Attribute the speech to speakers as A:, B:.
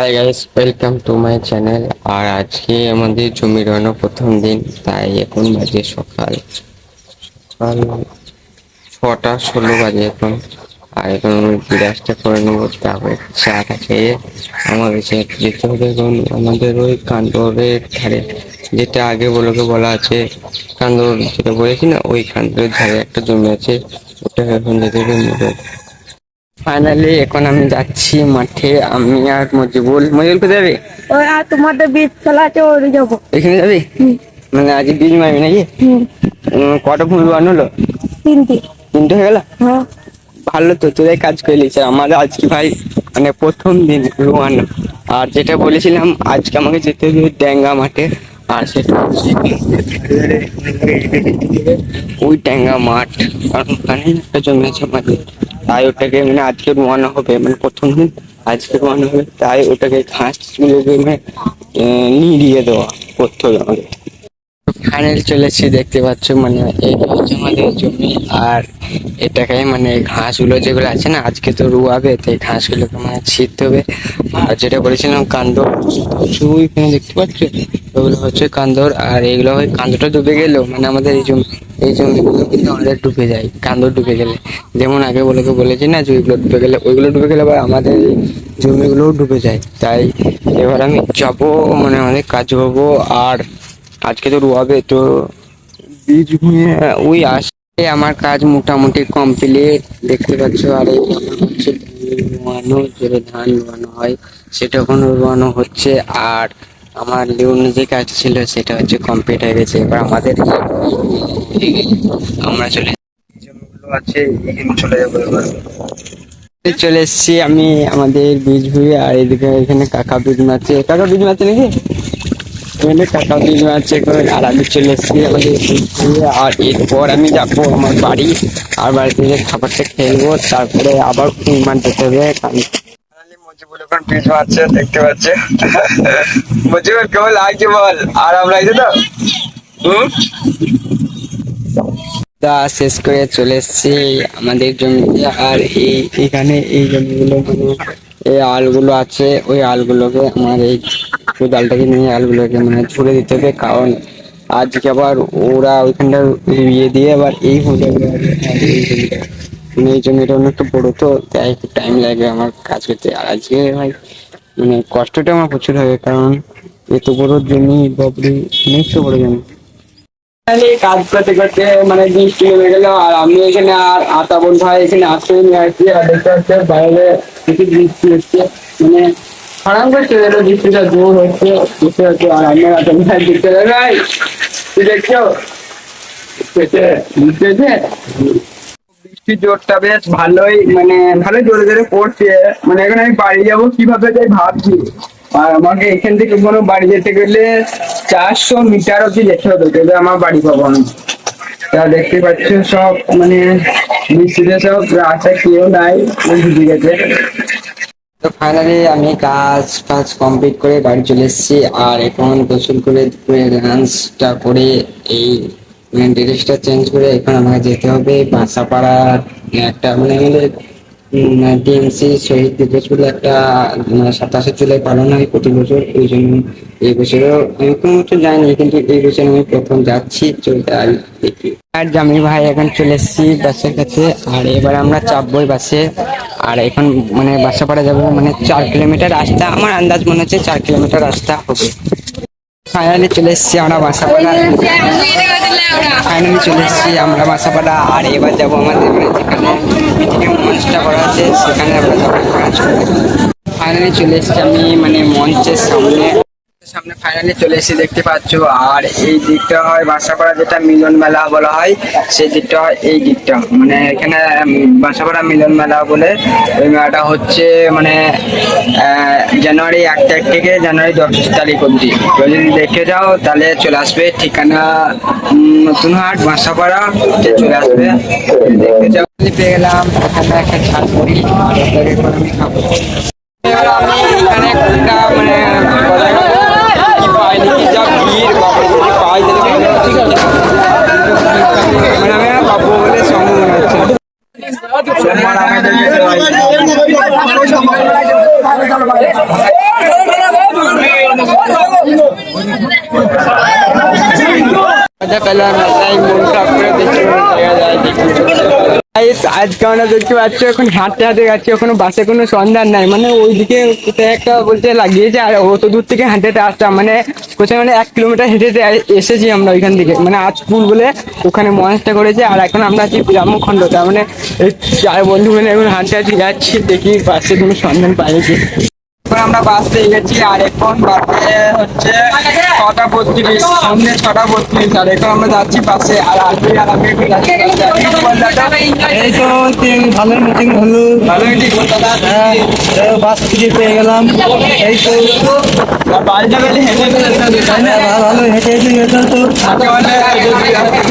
A: Hi guys welcome to my channel আর আজকে আমাদের জমি রওনা প্রথম দিন, তাই এখন বাজে সকাল। সকাল ছটা ষোলো বাজে এখন। আর এখন আমি বিরাজটা করে নেব, তারপরে চাটা খেয়ে কাছে যেতে হবে এখন আমাদের ওই কান্দরের ধারে। যেটা আগে বলোকে বলা আছে, কান্দর যেটা বলেছি না, ওই কান্দরের ধারে একটা জমি আছে, ওটা এখন যেতে হবে ফাইনালি এখন আমি যাচ্ছি মাঠে আমি আর মজিবুল। মজিবুল কোথায় যাবে?
B: ওই আর তোমাদের বীজ ফেলা আছে ওই যাব।
A: এখানে যাবে? মানে আজকে বীজ মারবি নাকি? কটা ফুল বানালো
B: তিনটে।
A: তিনটে হয়ে গেল?
B: হ্যাঁ।
A: ভালো তো তোদের কাজ করে নিয়েছে আমাদের আজকে ভাই মানে প্রথম দিন রোয়ানো। আর যেটা বলেছিলাম আজকে আমাকে যেতে হবে ড্যাঙ্গা মাঠে। আর সেটা ওই ড্যাঙ্গা মাঠ কারণ ওখানে একটা জমি আছে আমাদের। তাই ওটাকে মানে আজকে রোয়ানো হবে মানে প্রথম দিন আজকে রোয়ানো হবে, তাই ওটাকে ঘাস গুলোকে মানে নিড়িয়ে দেওয়া, করতে হবে আমাকে ফাইনাল চলেছে, দেখতে পাচ্ছ মানে এইটা হচ্ছে আমাদের জমি আর এটাকে মানে ঘাসগুলো যেগুলো আছে না, আজকে তো রুয়াবে তো এই ঘাসগুলোকে মানে ছিঁড়তে হবে। আর যেটা বলেছিলাম ওইখানে দেখতে পাচ্ছ? ওগুলো হচ্ছে কান্দর, আর এগুলো হয় কান্দরটা ডুবে গেলেও মানে আমাদের এই জমি, এই জমিগুলো কিন্তু আমাদের ডুবে যায়, কান্দর ডুবে গেলে। যেমন আগে বলেকে বলেছি না যে ওইগুলো ডুবে গেলে, ওইগুলো ডুবে গেলে আবার আমাদের জমিগুলোও ডুবে যায়। তাই এবার আমি যাব মানে অনেক কাজ করব আর আজকে তো রোয়াবে, তো বীজ ওই আসে, আমার কাজ মোটামুটি কমপ্লিট দেখতে পাচ্ছ, আর এই হচ্ছে রোয়ানো, যেটা ধান রোয়ানো হয়, সেটা এখন রোয়ানো হচ্ছে, আর আমার লিওন যে কাজ ছিল সেটা হচ্ছে কমপ্লিট হয়ে গেছে। এবার আমাদের আমরা চলে জমিগুলো আছে এখানে চলে যাব এবার। চলে এসেছি আমি আমাদের বীজ ভুঁয়ে আর এদিকে এখানে কাকা বীজ মারছে। কাকা বীজ মারছে নাকি? এখানে কাকা বীজ মারছে আর আমি চলে এসেছি আমাদের বীজ আর এরপর আমি যাব আমার বাড়ি। আর বাড়িতে খাবারটা খেলব তারপরে আবার কুইমান যেতে হবে। লাগছে বল আরাম লাগছে তো? শেষ করে চলে এসেছি আমাদের জমিতে, আর এই এখানে এই জমিগুলো মানে এই আলগুলো আছে, ওই আলগুলোকে আমার এই কোদালটাকে নিয়ে আলগুলোকে মানে ছুড়ে দিতে হবে, কারণ আজকে আবার ওরা ওইখানটা ইয়ে দিয়ে আবার এই হয়ে মানে এই জমিটা অনেকটা বড় তো, তাই একটু টাইম লাগে আমার কাজ করতে। আর আজকে ভাই মানে কষ্টটা আমার প্রচুর হবে, কারণ এত বড় জমি বাবরি অনেকটা বড় জমি। কাজ করতে করতে মানে বৃষ্টি নেমে গেল, আর আমি এখানে আর আতা বোন ভাই এখানে আসতে নিয়ে আসছি আর দেখতে পাচ্ছে বাইরে কিছু বৃষ্টি হচ্ছে। মানে খারাপ করে চলে গেলো, বৃষ্টিটা জোর হচ্ছে বুঝতে পারছ আর আমি আতা বোন ভাই দেখতে ভাই। তুই দেখছ? বুঝতে পেরেছে? জোরটা বেশ ভালোই মানে ভালোই জোরে জোরে পড়ছে মানে এখন আমি বাড়ি যাব কীভাবে যাই ভাবছি। আর আমাকে এখান থেকে কোনো বাড়ি যেতে গেলে চারশো মিটার অব্দি যেতে হবে, তবে আমার বাড়ি পাবো আমি। তা দেখতে পাচ্ছ সব মানে বৃষ্টিতে সব রাস্তা কেউ নাই ওই গেছে। তো ফাইনালি আমি কাজ কাজ কমপ্লিট করে বাড়ি চলে এসেছি। আর এখন গোসল করে ডান্সটা করে এই ড্রেসটা চেঞ্জ করে এখন আমাকে যেতে হবে বাসাপাড়ার একটা মানে আমাদের টিএমসি শহীদ দিবস বলে একটা মানে সাতাশে জুলাই পালন হয় প্রতি বছর, ওই জন্য এই বছরও আমি কোনো বছর যাইনি, কিন্তু এই বছর আমি প্রথম যাচ্ছি চলতে দেখি। আর জামি ভাই এখন চলে এসেছি বাসের কাছে, আর এবার আমরা চাপবই বাসে, আর এখন মানে বাসাপাড়া যাব মানে চার কিলোমিটার রাস্তা, আমার আন্দাজ মনে হচ্ছে চার কিলোমিটার রাস্তা হবে। ফাইনালি চলে এসেছি আমরা বাসাপাড়া ফাইনালি চলে এসেছি আমরা বাসাপাড়া আর এবার যাব আমাদের মানে যেখানে মিটিংয়ে মঞ্চটা করা আছে সেখানে আমরা যাব। ফাইনালি চলে এসেছি আমি মানে মঞ্চের সামনে। সামনে ফাইনালি চলে এসে দেখতে পাচ্ছ। আর এই দিকটা হয় বাসাপাড়া, যেটা মিলন মেলা বলা হয়, সেই দিকটা হয় এই দিকটা। মানে এখানে বাসাপাড়া মিলন মেলা বলে। ওই মেলাটা হচ্ছে মানে জানুয়ারি এক তারিখ থেকে জানুয়ারি দশ তারিখ অব্দি যদি দেখে যাও, তাহলে চলে আসবে ঠিকানা নতুন হাট বাসাপাড়া চলে আসবে। দেখতে যাও পেয়ে গেলাম। এখানে একটা ঝালমুড়ি, আর আমি খাব এবার আমি এখানে একটা মানে কথা কি পাইনি কি যা ভিড় বাবা যদি পাই তাহলে ভালো হতো। মানে আমি আর পাবো বলে সম্ভব মনে হচ্ছে সোমবার আমাদের যেতে হয়। মজা পেলাম না তাই মন খারাপ করে দেখতে জায়গা যায় Guys, আজকে আমরা দেখতে এখন হাঁটতে যাচ্ছি, এখনও বাসে কোনো সন্ধান নাই। মানে ওইদিকে কোথায় একটা বলতে লাগিয়েছে, আর অত দূর থেকে মানে কোথায় মানে এক কিলোমিটার হেঁটে এসেছি আমরা ওইখান থেকে। মানে আজপুর বলে ওখানে মহেশটা করেছে, আর এখন আমরা আছি তার মানে চার বন্ধু মিলে এখন হাঁটতে হাঁটতে যাচ্ছি, দেখি বাসে কোনো সন্ধান পাইছি এখন আমরা বাস গেছি আর এখন বাসে হচ্ছে ছটা বত্রিশ সন্ধ্যে ছটা বত্রিশ আর এখন আমরা যাচ্ছি বাসে আর আজকে আর আমি একটু
C: এই তো তিন ভালো মিটিং হলো।
A: ভালো মিটিং
C: হ্যাঁ বাস খুঁজে পেয়ে গেলাম। এই তো।
A: বাড়িতে বেলে হেঁটে হেঁটে?
C: হ্যাঁ, ভালো হেঁটে হেঁটে যেতাম তো।
A: অনেক